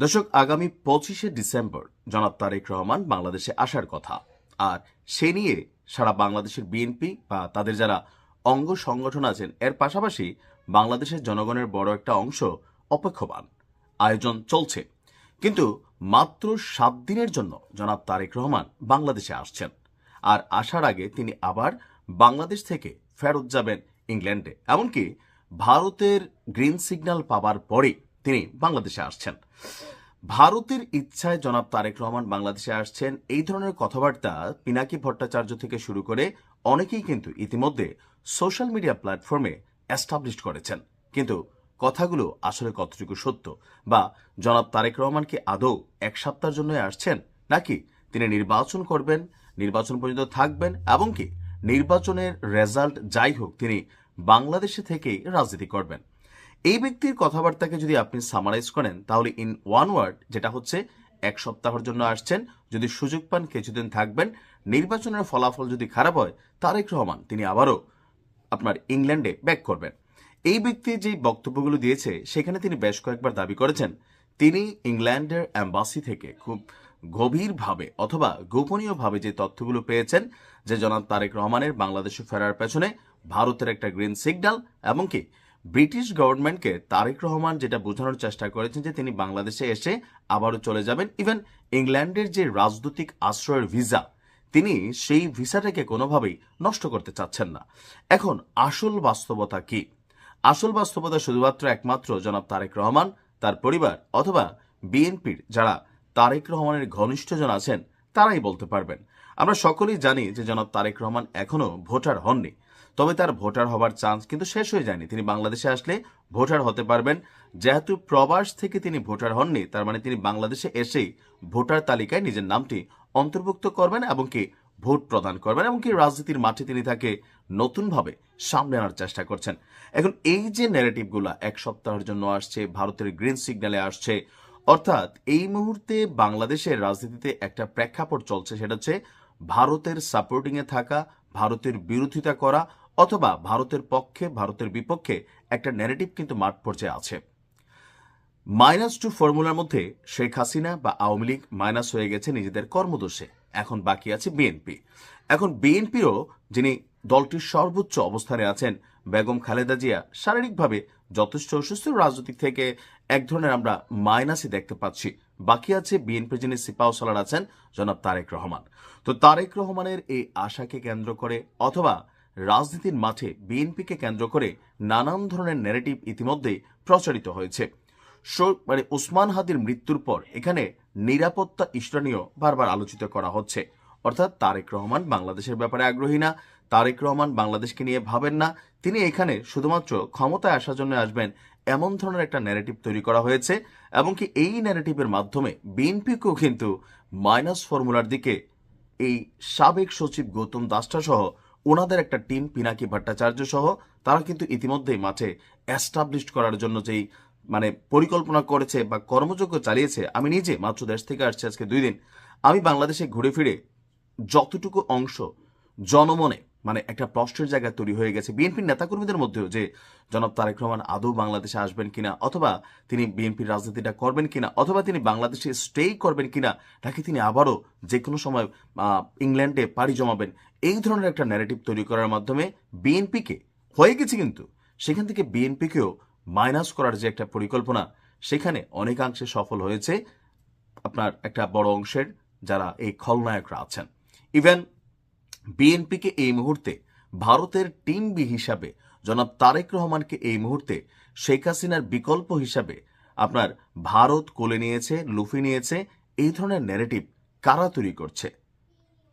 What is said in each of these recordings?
দর্শক, আগামী পঁচিশে ডিসেম্বর জনাব তারেক রহমান বাংলাদেশে আসার কথা। আর সে নিয়ে সারা বাংলাদেশের বিএনপি বা তাদের যারা অঙ্গ সংগঠন আছেন, এর পাশাপাশি বাংলাদেশের জনগণের বড় একটা অংশ অপেক্ষমান। আয়োজন চলছে। কিন্তু মাত্র সাত দিনের জন্য জনাব তারেক রহমান বাংলাদেশে আসছেন। আর আসার আগে তিনি আবার বাংলাদেশ থেকে ফেরত যাবেন ইংল্যান্ডে। এমনকি ভারতের গ্রিন সিগন্যাল পাবার পরে তিনি বাংলাদেশে আসছেন। ভারতের ইচ্ছায় জনাব তারেক রহমান বাংলাদেশে আসছেন। এই ধরনের কথাবার্তা পিনাকি ভট্টাচার্য থেকে শুরু করে অনেকেই কিন্তু ইতিমধ্যে সোশ্যাল মিডিয়া প্ল্যাটফর্মে এস্টাবলিশ করেছেন। কিন্তু কথাগুলো আসলে কতটুকু সত্য বা জনাব তারেক রহমান কি আদৌ এক সপ্তাহের জন্য আসছেন, নাকি তিনি নির্বাচন করবেন, নির্বাচন পর্যন্ত থাকবেন এবং কি নির্বাচনের রেজাল্ট যাই হোক তিনি বাংলাদেশে থেকেই রাজনীতি করবেন? এই ব্যক্তির কথাবার্তাকে যদি আপনি সামারাইজ করেন, তাহলে ইন ওয়ান ওয়ার্ড যেটা হচ্ছে এক সপ্তাহের জন্য আসছেন, যদি সুযোগ পান, কিছুদিন থাকবেন, নির্বাচনের ফলাফল যদি খারাপ হয়, তারেক রহমান, তিনি আবারও আপনার ইংল্যান্ডে ব্যাক করবেন। এই ব্যক্তি যে বক্তব্যগুলো দিয়েছে, সেখানে তিনি বেশ কয়েকবার দাবি করেছেন, তিনি ইংল্যান্ডের অ্যাম্বাসি থেকে খুব গভীরভাবে অথবা গোপনীয়ভাবে যে তথ্যগুলো পেয়েছেন, যে জনাব তারেক রহমানের বাংলাদেশে ফেরার পেছনে ভারতের একটা গ্রিন সিগন্যাল এমনকি ব্রিটিশ গভর্নমেন্টকে তারেক রহমান যেটা বোঝানোর চেষ্টা করেছেন যে তিনি বাংলাদেশে এসে আবারও চলে যাবেন। ইভেন ইংল্যান্ডের যে রাজনৈতিক আশ্রয়ের ভিসা, তিনি সেই ভিসাটাকে কোনোভাবেই নষ্ট করতে চাচ্ছেন না। এখন আসল বাস্তবতা কি? আসল বাস্তবতা শুধুমাত্র একমাত্র জনাব তারেক রহমান, তার পরিবার অথবা বিএনপির যারা তারেক রহমানের ঘনিষ্ঠজন আছেন, তারাই বলতে পারবেন। আমরা সকলেই জানি যে জনাব তারেক রহমান এখনও ভোটার হননি। তবে তার ভোটার হবার চান্স কিন্তু শেষ হয়ে যায়নি। তিনি বাংলাদেশে আসলে ভোটার হতে পারবেন। যেহেতু প্রবাস থেকে তিনি ভোটার হননি, তার মানে তিনি বাংলাদেশে এসেই ভোটার তালিকায় নিজের নামটি অন্তর্ভুক্ত করবেন এবং কি ভোট প্রদান করবেন এবং কি রাজনীতির মাঠে তিনি তাকে নতুনভাবে সামনে আনার চেষ্টা করছেন। এখন এই যে ন্যারেটিভগুলো এক সপ্তাহের জন্য আসছে, ভারতের গ্রিন সিগন্যালে আসছে, অর্থাৎ এই মুহূর্তে বাংলাদেশের রাজনীতিতে একটা প্রেক্ষাপট চলছে, সেটা হচ্ছে ভারতের সাপোর্টিংয়ে থাকা, ভারতের বিরোধিতা করা অথবা ভারতের পক্ষে, ভারতের বিপক্ষে একটা ন্যারেটিভ কিন্তু মাঠ পর্যায়ে আছে। মাইনাস টু ফর্মুলার মধ্যে শেখ হাসিনা বা আওয়ামী লীগ মাইনাস হয়ে গেছে নিজেদের কর্মদোষে। এখন বাকি আছে বিএনপি এখন বিএনপিরও যিনি দলটির সর্বোচ্চ অবস্থানে আছেন, বেগম খালেদা জিয়া, শারীরিকভাবে যথেষ্ট অসুস্থ। রাজনৈতিক থেকে এক ধরনের আমরা মাইনাসই দেখতে পাচ্ছি। বাকি আছে বিএনপি যিনি সিপাও সালার আছেন, জনাব তারেক রহমান। তো তারেক রহমানের এই আশাকে কেন্দ্র করে অথবা রাজনীতির মাঠে বিএনপিকে কেন্দ্র করে নানান ধরনের ন্যারেটিভ ইতিমধ্যেই প্রচারিত হয়েছে। মানে ওসমান হাদির মৃত্যুর পর এখানে নিরাপত্তা ইস্যুটা বারবার আলোচিত করা হচ্ছে। অর্থাৎ তারেক রহমান বাংলাদেশের ব্যাপারে আগ্রহী না, তারেক রহমান বাংলাদেশকে নিয়ে ভাবেন না, তিনি এখানে শুধুমাত্র ক্ষমতায় আসার জন্য আসবেন এমন ধরনের একটা ন্যারেটিভ তৈরি করা হয়েছে এবং কি এই ন্যারেটিভের মাধ্যমে বিএনপিকেও কিন্তু মাইনাস ফর্মুলার দিকে এই সাবেক সচিব গৌতম দাসটা সহ ওনাদের একটা টিম, পিনাকি ভট্টাচার্য সহ, তারা কিন্তু ইতিমধ্যেই মাঠে এস্টাবলিশ করার জন্য যেই মানে পরিকল্পনা করেছে বা কর্মযোগ্য চালিয়েছে, আমি নিজে মাত্র দেশ থেকে আসছি আজকে দুই দিন। আমি বাংলাদেশে ঘুরে ফিরে যতটুকু অংশ জনমনে মানে একটা প্রশ্নের জায়গা তৈরি হয়ে গেছে বিএনপির নেতাকর্মীদের মধ্যেও যে, জনাব তারেক রহমান আদৌ বাংলাদেশে আসবেন কিনা, অথবা তিনি বিএনপির রাজনীতিটা করবেন কিনা, অথবা তিনি বাংলাদেশে স্টেই করবেন কিনা, নাকি তিনি আবারও যে কোনো সময় ইংল্যান্ডে পাড়ি জমাবেন, এই ধরনের একটা ন্যারেটিভ তৈরি করার মাধ্যমে বিএনপিকে হয়ে গেছে কিন্তু, সেখান থেকে বিএনপিকেও মাইনাস করার যে একটা পরিকল্পনা, সেখানে অনেকাংশে সফল হয়েছে আপনার একটা বড় অংশের যারা এই খলনায়করা আছেন। ইভেন বিএনপিকে এই মুহূর্তে ভারতের টিম বি হিসাবে জনাব তারেক রহমানকে এই মুহূর্তে শেখ হাসিনার বিকল্প হিসাবে আপনার ভারত কোলে নিয়েছে, লুফি নিয়েছে। এই ধরনের ন্যারেটিভ কারা তৈরি করছে?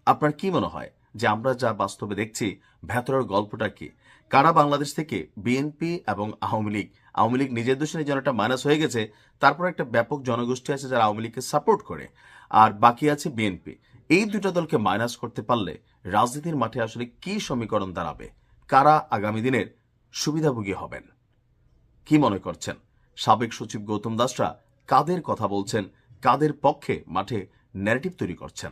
আপনার কি মনে হয় যে আমরা যা বাস্তবে দেখছি, ভেতরের গল্পটা কি? কারা বাংলাদেশ থেকে বিএনপি এবং আওয়ামী লীগ আওয়ামী লীগ নিজের দোষে যেন একটা মাইনাস হয়ে গেছে, তারপর একটা ব্যাপক জনগোষ্ঠী আছে যারা আওয়ামী লীগকে সাপোর্ট করে, আর বাকি আছে বিএনপি। এই দুটো দলকে মাইনাস করতে পারলে রাজনীতির মাঠে আসলে কি সমীকরণ দাঁড়াবে? কারা আগামী দিনের সুবিধাভোগী হবেন? কি মনে করছেন? সাবেক সচিব গৌতম দাসরা কাদের কথা বলছেন? কাদের পক্ষে মাঠে ন্যারেটিভ তৈরি করছেন?